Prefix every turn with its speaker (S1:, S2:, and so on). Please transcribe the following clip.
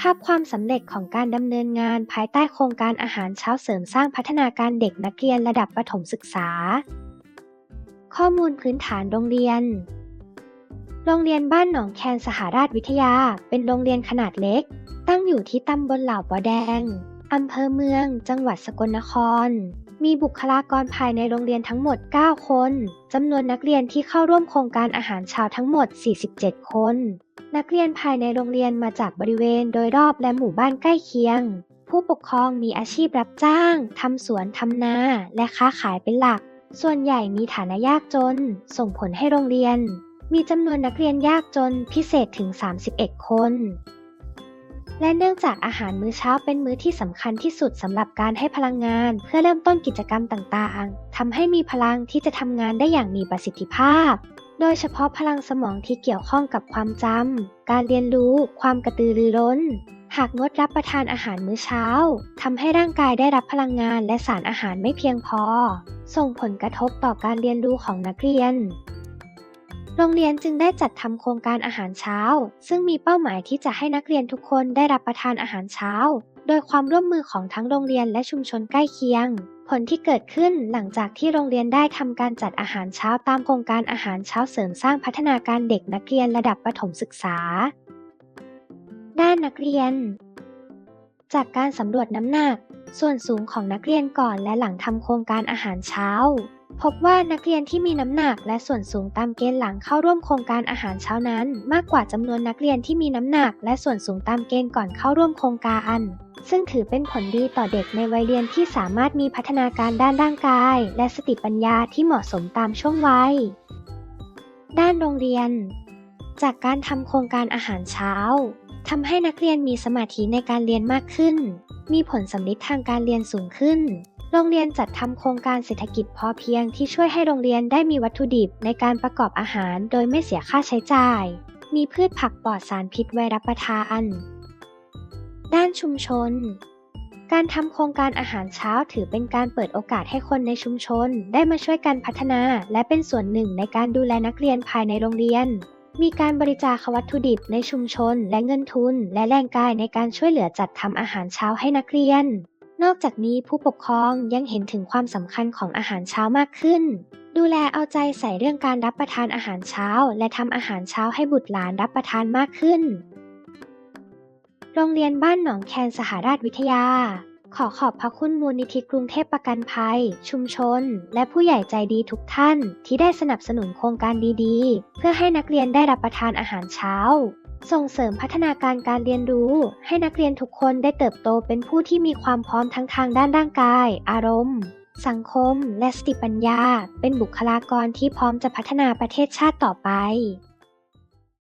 S1: ภาพความสำเร็จของการดำเนินงานภายใต้โครงการอาหารเช้าเสริมสร้างพัฒนาการเด็กนักเรียนระดับประถมศึกษา ข้อมูลพื้นฐานโรงเรียน โรงเรียนบ้านหนองแคนสหราชวิทยา เป็นโรงเรียนขนาดเล็ก ตั้งอยู่ที่ตำบลเหล่าปอแดงอำเภอเมือง จังหวัดสกลนคร มีบุคลากรภายในโรงเรียนทั้งหมด 9 คน จำนวนนักเรียนที่เข้าร่วมโครงการอาหารเช้าทั้งหมด 47 คน นักเรียนภายในโรงเรียนมาจากบริเวณโดยรอบและหมู่บ้านใกล้เคียง ผู้ปกครองมีอาชีพรับจ้าง ทำสวนทำนา และค้าขายเป็นหลัก ส่วนใหญ่มีฐานะยากจน ส่งผลให้โรงเรียน มีจำนวนนักเรียนยากจนพิเศษถึง 31 คน และเนื่องจากอาหารมื้อเช้าเป็นมื้อที่สำคัญที่สุดสำหรับการให้พลังงาน เพื่อเริ่มต้นกิจกรรมต่างๆทำให้มีพลังที่จะทำงานได้อย่างมีประสิทธิภาพ โดยเฉพาะพลังสมองที่เกี่ยวข้องกับความจำ การเรียนรู้ ความกระตือรือร้น หากงดรับประทานอาหารมื้อเช้าทำให้ร่างกายได้รับพลังงานและสารอาหารไม่เพียงพอ ส่งผลกระทบต่อการเรียนรู้ของนักเรียน โรงเรียนจึงได้จัดทำโครงการอาหารเช้า ซึ่งมีเป้าหมายที่จะให้นักเรียนทุกคนได้รับประทานอาหารเช้า โดยความร่วมมือของทั้งโรงเรียนและชุมชนใกล้เคียง ผลที่เกิดขึ้นหลังจากที่โรงเรียนได้ทำการจัดอาหารเช้าตามโครงการอาหารเช้าเสริมสร้างพัฒนาการเด็กนักเรียนระดับประถมศึกษา ด้านนักเรียน จากการสำรวจน้ำหนัก ส่วนสูงของนักเรียนก่อนและหลังทำโครงการอาหารเช้า พบว่านักเรียนที่มีน้ำหนักและส่วนสูงตามเกณฑ์หลังเข้าร่วมโครงการอาหารเช้านั้น มากกว่าจำนวนนักเรียนที่มีน้ำหนัก และส่วนสูงตามเกณฑ์ก่อนเข้าร่วมโครงการ ซึ่งถือเป็นผลดีต่อเด็กในวัยเรียนที่สามารถมีพัฒนาการด้านร่างกาย และสติปัญญาที่เหมาะสมตามช่วงวัย ด้านโรงเรียน จากการทำโครงการอาหารเช้าทำให้นักเรียนมีสมาธิในการเรียนมากขึ้น มีผลสำลิดทางการเรียนสูงขึ้น โรงเรียนจัดทำโครงการเศรษฐกิจพอเพียงที่ช่วยให้โรงเรียนได้มีวัตถุดิบในการประกอบอาหารโดยไม่เสียค่าใช้จ่าย มีพืชผักปลอดสารพิษไว้รับประทาน ด้านชุมชน การทำโครงการอาหารเช้าถือเป็นการเปิดโอกาสให้คนในชุมชน ได้มาช่วยกันพัฒนา และเป็นส่วนหนึ่งในการดูแลนักเรียนภายในโรงเรียน มีการบริจาควัตถุดิบในชุมชน และเงินทุน และแรงกายในการช่วยเหลือจัดทำอาหารเช้าให้นักเรียน นอกจากนี้ผู้ปกครองยังเห็นถึงความสำคัญของอาหารเช้ามากขึ้น ดูแลเอาใจใส่เรื่องการรับประทานอาหารเช้า และทำอาหารเช้าให้บุตรหลานรับประทานมากขึ้น โรงเรียนบ้านหนองแคนสหราชวิทยา ขอขอบพระคุณมูลนิธิกรุงเทพประกันภัย ชุมชน และผู้ใหญ่ใจดีทุกท่าน ที่ได้สนับสนุนโครงการดีๆ เพื่อให้นักเรียนได้รับประทานอาหารเช้า ส่งเสริมพัฒนาการการเรียนรู้ ให้นักเรียนทุกคนได้เติบโตเป็นผู้ที่มีความพร้อมทั้งทางด้านร่างกาย อารมณ์ สังคม และสติปัญญา เป็นบุคลากรที่พร้อมจะพัฒนาประเทศชาติต่อไป